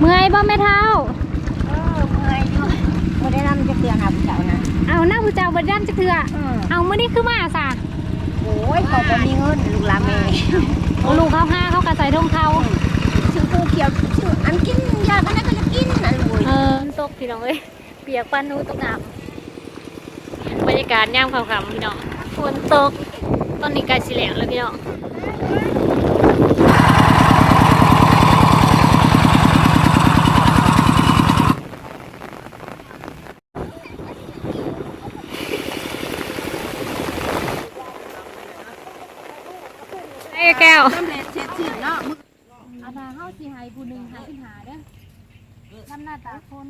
เมื่อยบ่แม่เท้าเออเมื่อยอยู่บ่ได้นำจะเตือนหาผู้เจ้านะ เอาหน้าผู้เจ้าบ่ได้จักเทื่ออืม เอามื้อนี้คือมาซะโอ้ยเขาบ่มีเงินลูกหลานแม่โอ้ลูกเขาห้าเขาก็ใส่ทงเขาชื่อผู้เขียวชื่ออันกินยาพันนั้นก็จะกินนั่นเลยเออตกพี่น้องเอ้ยเปียกปานหนูตกน้ำบรรยากาศยามค่ำๆพี่น้องฝนตกตอนนี้ใกล้สิแล้งแล้วพี่น้อง ไอ้ แก้วสำเร็จเสร็จสิ้นเนาะอาทาเข้าสีหายผู้หนึ่งหาสิหาเด้อทำหน้าตาคน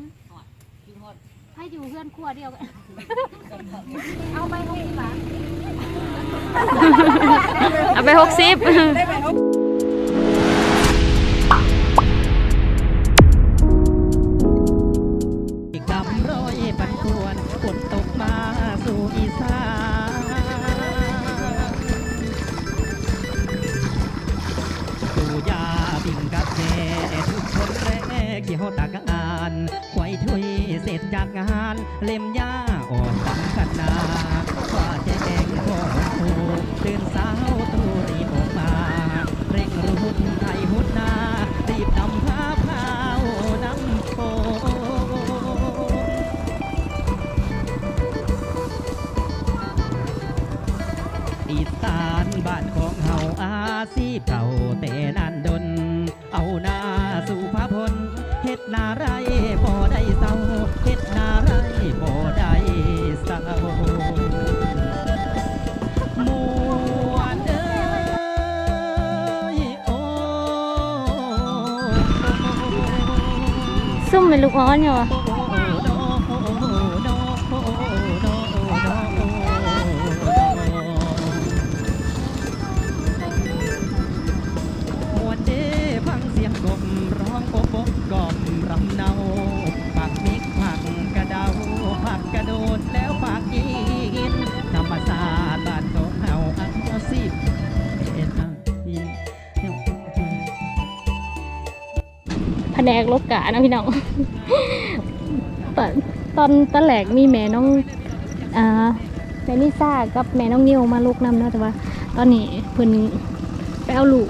ให้อยู่เพื่อนครัวเดียวกัน เอาไปหกสิบบาท เอาไปหกสิบ ซุ่มเแผนกลบกะนะพี่น้องตอนตอนตอนแหลกมีแม่น้องอ่าแม่นิซ่ากับแม่น้องนิวมาลูกนำเนาะแต่ว่า ตอนนี้เพิ่นไปเอาหลู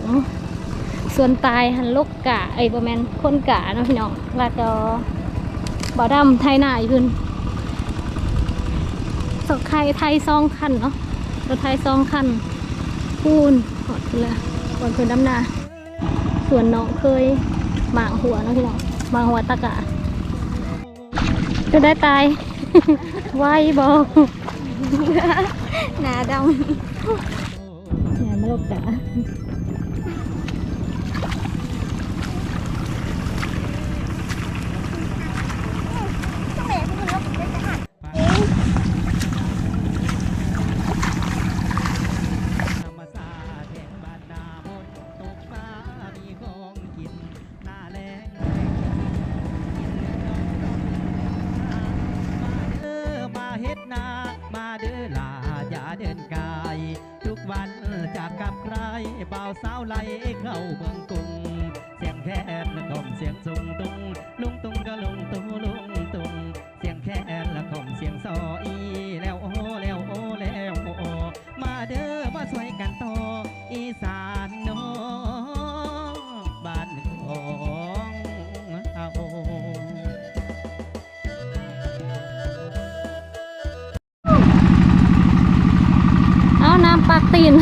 ส่วนตายหันลกกะไอ้ประมาณคนกะเนาะพี่น้องล้วก็บ่อดำไทยหน้าอีกเพิ่นสกไทยไทยซองคันเนาะรถไทยซองคันพูนหอดเพื่อก่อนเพิ่นดำนาส่วนน้องเคย หมางหัวเนาะพี่น้องหมางหัวตะกะจะได้ตายไวบอกหนาดำอย่ามาลบกะาวสาวไหลเข้าเมืองกรุง เสียงแคนกล่อมเสียงสุงตุงลุงตุงก็ลุงตุงลุงตุง เสียงแคนละกล่อมเสียงซออีแล้วโอ้แล้วโอ้แล้วโอ้มาเด้อมาช่วยกันต่ออีสานน้องบ้านของเอาเอาน้ำปากตีน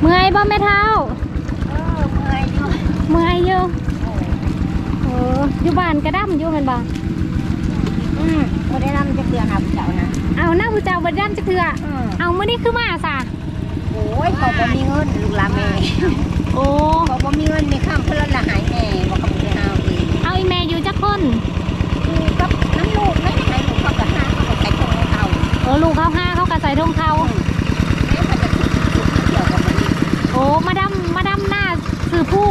เมื่อยบ่แม่เท้า เออเมื่อยอยู่ เมื่อยอยู่เอออยู่บ้านกระดั้มอยู่แมันบ่ อืมบ่ได้นำจะเตือนหาผู้เจ้านะ เอาหน้าผู้เจ้าบ่ได้จักเทื่อ อืม เอามื้อ นี้คือมาซะโอ้ยเขาบ่มีเงินลูกหลานแม่โอ้เขาบ่มีเงินในข้ามเพิ่นละหายแม่บ่กับไปหาเองเอาอีแม่อยู่จักคนอยู่กับน้ำลูกนั่นให้ลูกเขาก็หาเขาก็ใส่ถุงให้เขาเออลูกเขาห้าเขาก็ใส่ทงเขาแม่เขาจะคิดเกี่ยวกับมันนี่โอ้มาดำมาดำหน้าคือผู้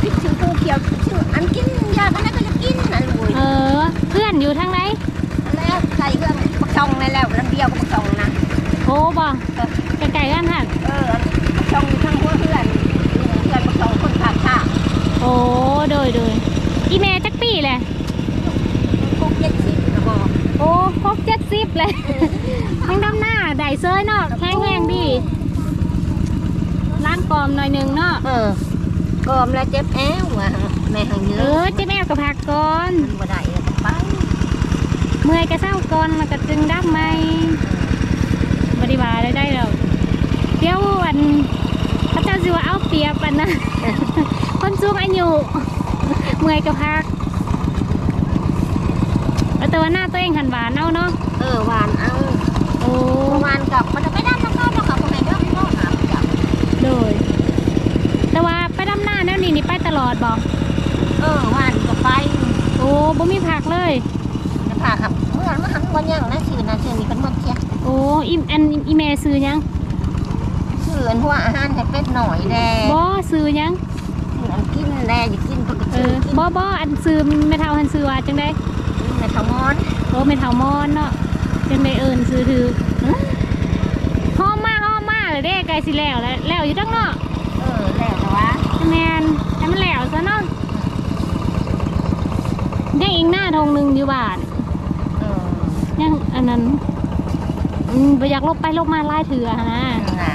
ชื่อชื่อผู้เขียวชื่ออันกินยาพันนั้นก็จะกินนั่นเลยเออ เพื่อานอยู่ทางไหนแล้วใส่เครื่องปักช่องในแล้วลำเดียวก็ปักช่องนะ โอ้บ่ไกลๆกันหันเออปักช่องทั้งหัวเพื่อนเพื่อนปักช่องคนขาดข้าโอ้โดยโดยอีเมจักปีเลยคุกเย็ดชิบนะบอกโอ้ครบเจ็ดสิบเลยยังดำหน้าได้เซยเนาะแข็งแรงดีล้างกรอมหน่อยหนึงเนาะเออกอมแล้วเจ็บแอวอะแม่หังเยเออะอเจ๊แม่กับผักก่อนมันบ่ได้แล้วก็ไปเมื่อยกระเซ้าก่อนแล้วก็จึงดับไหม บริวารได้ได้แล้วเดี๋ยววันพระเจ้าสิว่าเอาเปรียบปันนะคนสูงอายุเมื่อยกับพักเอาแต่ว่าหน้าตัวเองหันหวานเอาเนาะเออหวานเอาโอ้เมื่อวานกับมันจะไปด้านน้ำเข้าเนาะกับคนไหนเนาะเนาะหาประจโดยแต่ว่าไปดำหน้าแนวนี้นี่ไปตลอดบอกำเออหวานก็ไปโอ้บ่มีผักเลย จะพาขับเมื่อมาหันวันยังนะชื่อนะชื่อนี้เป็นหมดเชียโอ้อิมอันอีเมซื้อยังชื่ออันหัวอาหารให้เป็ดหน่อยแดบ่ซื้อยังชื่ออันกินแดอย่ากินปกเอติอกินบ่บ่อันซื้อไม่เท่าหันซื้อว่าจังได้ในทามอนโอ้เป็นเถามอนเนาะเป็นใบเอิญซื้อถือห้อมมาห้อมมาเลยเด้ไกลสิแล้วแล้วแล้วอยู่ตั้งเนาะ เออแล้วแต่ว่าแมนให้มันแล้วซะเนาะยังอีกหน้าทงหนึ่งอยู่บ้านเออ ยังอันนั้นอืมบ่อยากลบไปลบมาไล่เถื่อหั้นนะนะ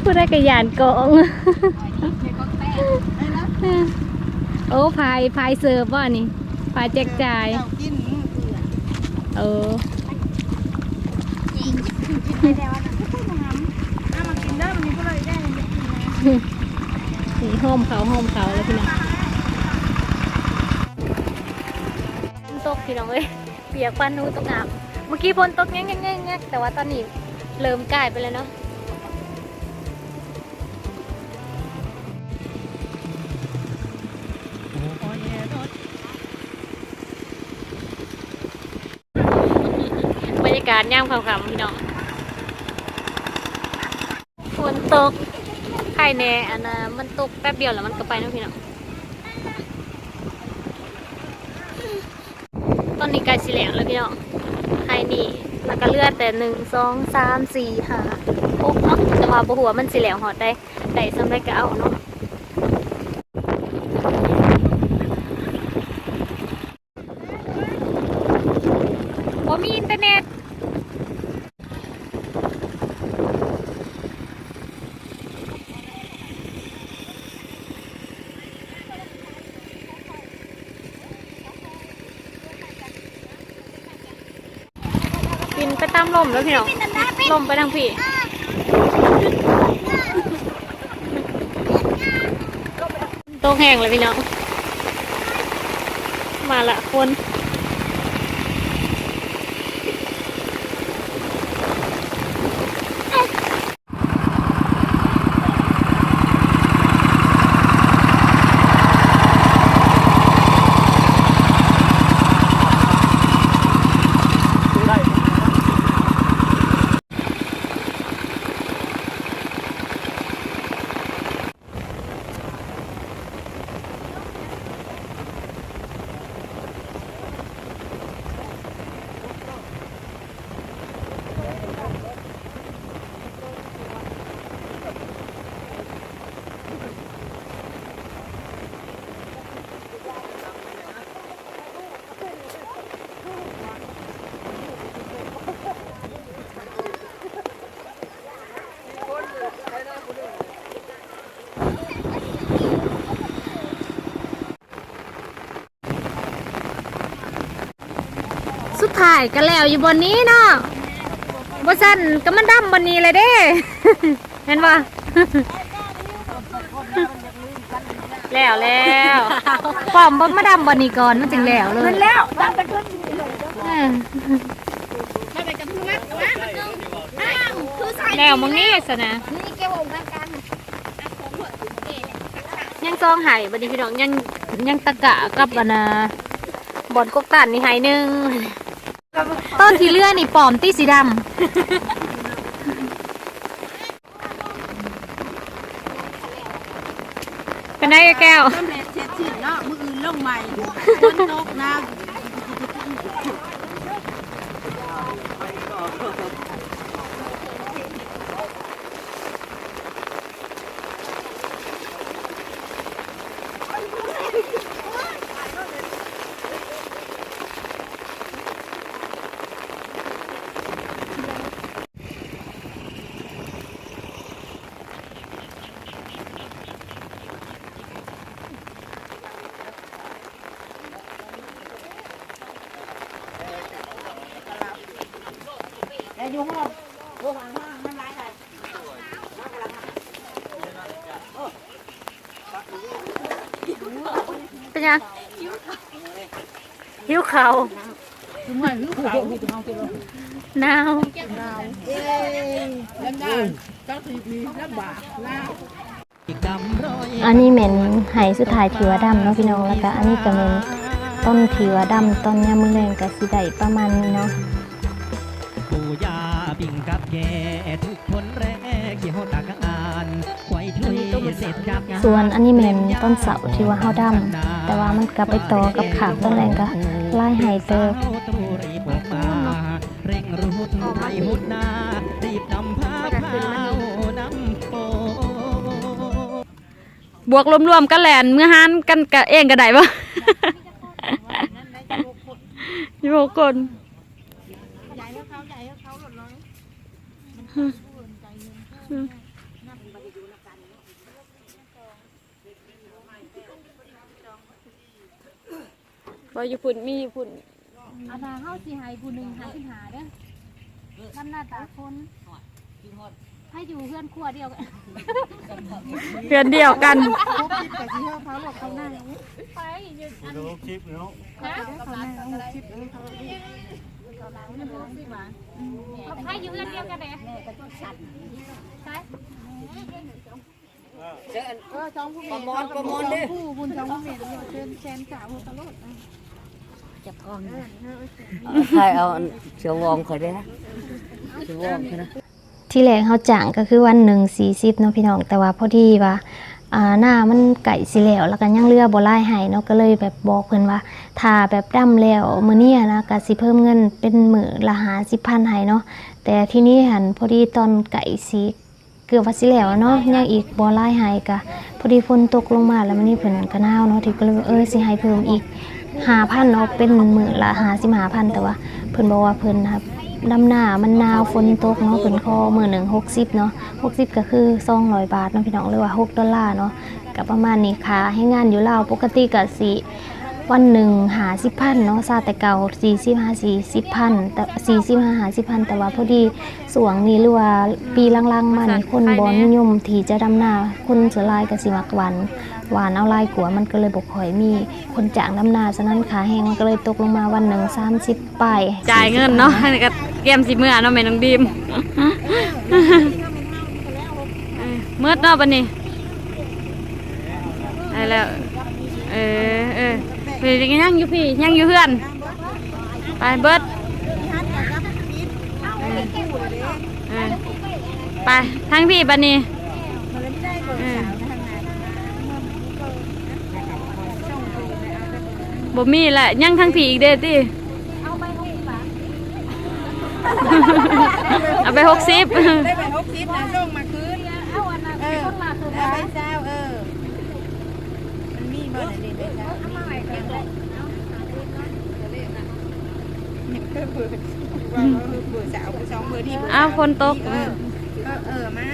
พูดได้กระยานกองโอ้พายพายเสิร์ฟว่านี่พายแจกจ่ายกินเออ นี่โฮมเขาโฮมเขาแล้วพี่น้องฝนตกพี่น้องเอ้ยเปียกปันหูตกอาบเมื่อกี้ฝนตกแง่งๆๆๆแต่ว่าตอนนี้เริ่มกลายไปแล้วเนาะบรรยากาศย่ามคำๆพี่น้องฝนตก ไข่แน่อันน่ะมันตกแป๊บเดียวแล้วมันก็ไปเนาะพี่น้องตอนนี้ใกล้สิแล้วแล้วพี่น้องไข่นี่แล้วก็เลือดแต่หนึ่งสองสามสี่ห้าหกเนาะแต่ว่าบ่หัวมันสิแล้วหอดได้ได้สำได้ก็เอาเนาะบ่มีอินเทอร์เน็ต กินไปตา มลมแล้วพี่น้องลมไปทางพี่โตกแห้งเลยพี่น้อง มาละคน สุดท้ายก็แล้วอยู่บนนี้เนาะบสันก็มันดำบนนี้เลยเด้ เห็นปะแล้วแล้วความบนมาดำบนนี้ก่อนมันจึงแล้วเลยแล้วตั้งแต่ขึ้นเออไม่ไปกับพึ่งนะนะอ้าวคือใส่แล้วมึงนี่สนะนี่แกวงกันกันยังซองไห้บัดนี้พี่น้องยังยังตะกะกับอันนะบอนกกตันนี่ไห้หนึ่ง ต้นที่เลื่อนนี่ปลอมตีสีดำเป็นไงแก้วเมืออื่นลงใหม่ต้นนกนะ เป็นยังหิวเขาวหนาวอีกดำร้อยอันนี้เหม็นไหสุดท้ายถือว่าดำเนาะพี่น้องแล้วก็อันนี้ก็เหม็นต้นถือว่าดำต้นยามือแรงก็สิได้ประมาณนี้เนาะ แกทุกคนแรกที่เขาตากอ่านไว้ช่วยเสร็จจากงานส่วนอันนี้เหม็นต้นเสาที่ว่าเฮาดำแต่ว่ามันกลับไปต่อกับขากต้นแรงก็ไล่ไหเติบตรูรีบออกมาเร่งรุดไปหุดหน้ารีบนำผ้าขาวน้ำโปบวกรวมๆกันแหลนเมื่อหานกันกะเองก็ได้บ่ยี่หกคน บ่ญี่ปุ่นมีญี่ปุ่นอาณาเฮาสิให้ผู้หนึ่งหาสิหาเด้อลำหน้าตาคนให้อยู่เพื่อนครัวเดียวกันเพื่อนเดียวกันแต่ที่เขาหลบเขาหน้าไปยืนอันนะเขาหน้าคลิปเลย เขาให้อยู่เพื่อนเดียวกันเลยใช่เออจองผู้มีประมอนประมอนดิผู้บุญจองผู้มีเชิญแชนสาวตลอดใครเอาเสียววองเขาได้นะเสียววองเขานะที่แรกเขาจ้างก็คือวันหนึ่งสี่สิบเนาะพี่น้องแต่ว่าพอดีว่า หน้ามันไก่สิแล้วแล้วก็ยังเรือบ่ไล่ให้เนาะก็เลยแบบบอกเพิ่นว่าถ้าแบบดำแล้วมื้อเนี้ยนะก็สิเพิ่มเงินเป็นมื้อละหาสิพันให้เนาะแต่ที่นี่หันพอดีตอนไก่สิเกือบว่าสิแล้วเนาะยังอีกบ่ไล่ให้ก็พอดีฝนตกลงมาแล้วมันนี่เพิ่นก็หนาวเนาะที่ก็เลยเออสิให้เพิ่มอีก5,000เนาะเป็นหมื้อละ55,000แต่ว่าเพิ่นบอกว่าเพิ่นครับ ดำหน้ามันหนาวฝนตกเนาะเป็นคอมือหนึ่งหกสิบเนาะหกสิบก็คือสองร้อยบาทเนาะพี่น้องหรือว่าหกดอลลาร์เนาะกับประมาณนี้ค่ะให้งานอยู่ลาวปกติกับสี่วันหนึ่งหาสิบพันเนาะซาแต่เก่าสี่สิบห้าสี่สิบพันแต่สี่สิบห้าหาสิบพันแต่ว่าพอดีสวงนี้หรือว่าปีลังๆมานี่คนบอนิยมที่จะดำหน้าคนเสือลายกับสิมักหวันหวานเอาลายกัวมันก็เลยบกคอยมีคนจ้างดำหน้าฉะนั้นขาแห้งมันก็เลยตกลงมาวันหนึ่งสามสิบปลายจ่ายเงินเนาะให้กับ เกมสิเมื่อเนาะแม่น้องดีมเมื่อเนาะบัดนี้ได้แล้วเออเออไปยังอยู่พี่ยังอยู่เพื่อน ไปเบิดเออเออไปทางพี่บัดนี้บ่มีแหละยังทางพี่อีกเด้อติ เอาไปหกสิบได้ไปหกสิบนะส่งมาคืนเอาอันนั้นส่งมาคืนไปเจ้าเออ มันมีบ่ได้เด็ดเจ้าเอามาไว้กันเลยเบื่อเบื่อเบื่อสาวสองเบื่อที่อ้าวคนตกเออเออมา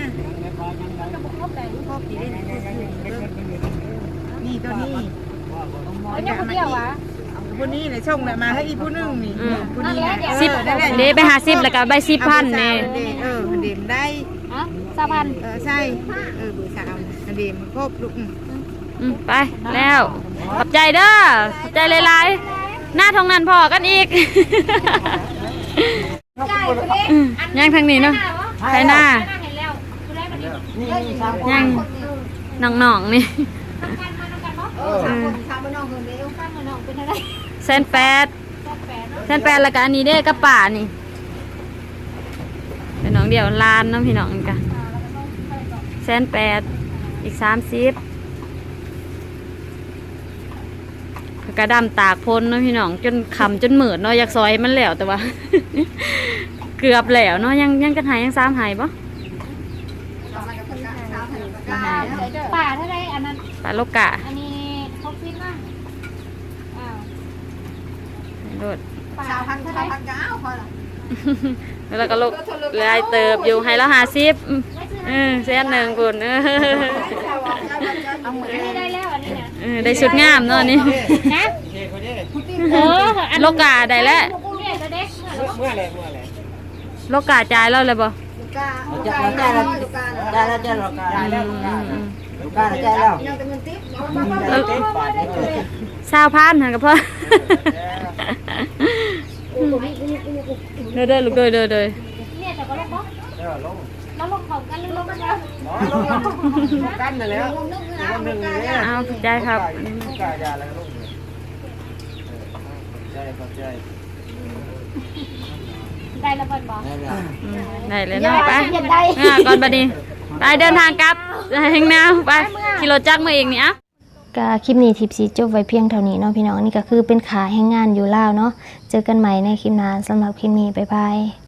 ครบดีได้นี่ตัวนี้เอาเนี่ยคนเดียววะ ผู้นี้เลยช่งเลยมาให้อีผู้นึงนี่ผู้นี้สิบเดไปหาสิบแล้วก็ใบสิบพันนี่เออเดมได้ อะสาพันเออใช่ เออเบอร์สามเดมครบลูกอืมไปแล้วขอบใจเด้อขอบใจหลายๆหน้าทองนั้นพอกันอีกอืมยังทางนี้เนาะไปหน้ายังน้องๆนี่เออเส้น แปดเส้นแปดแล้วก็อันนี้เด้กับป่านี่ เป็นน้องเดียวลานเน้องพี่น้องกันเส้นแปดอีกสามสิบกระดำตากพ้นเนาะพี่น้องจนคำจนเหมือดเนาะอยากซอยมันแล้วแต่ว่า เกือบแล้วเนาะยังยังกันหายยังซ้ำหายปะป่าเท่าไรอันนั้นปลาโลกะอันนี้หกสิบนะอ้าว โดดป่าสาวพันเท่าสาไรวพันเก้าพอละแล้วก็โลกลายเติบอยู่ให้แล้วหาซิบเออเส้นหนึ่งปุ่นเออเอาเหมือนอันนี้ได้แล้วอันนี้นะเออได้ชุดงามเนาะนี่นะเอออันโลกะได้แล้วกูเรียกแต่เด็กเมื่อไรเมื่อไรโลกะจ่ายแล้วเลยบ่ลูกาเราจะเราจะเราได้แล้วจะเราได้แล้วลูกค้าได้แล้วยังเป็นเงินติ๊บ สาวพันหันกับพ่อเด้อเด้อลูกเด้อเด้อเด้อเนี่ยแต่ก็ลงบ่แล้วลงเขากันหรือลงกันนะกันนั่นแหล้ววันหนึ่งเนี่ยเอาได้ครับกายาแล้วลูกใจขอบใจได้แล้วเพิ่นบอกได้แล้วอืมได้เลยเนาะไปอย่าได้อ่าก่อนบัดนี้ไปเดินทางกลับแห่งนาไปขี่รถจักรมาเองนี่อะ ก็คลิปนี้ทิปซีจบไว้เพียงเท่านี้เนาะพี่น้องนี่ก็คือเป็นขาแห่งงานอยู่ลาวเนาะเจอกันใหม่ในคลิปหน้าสำหรับคลิปนี้บ๊ายบาย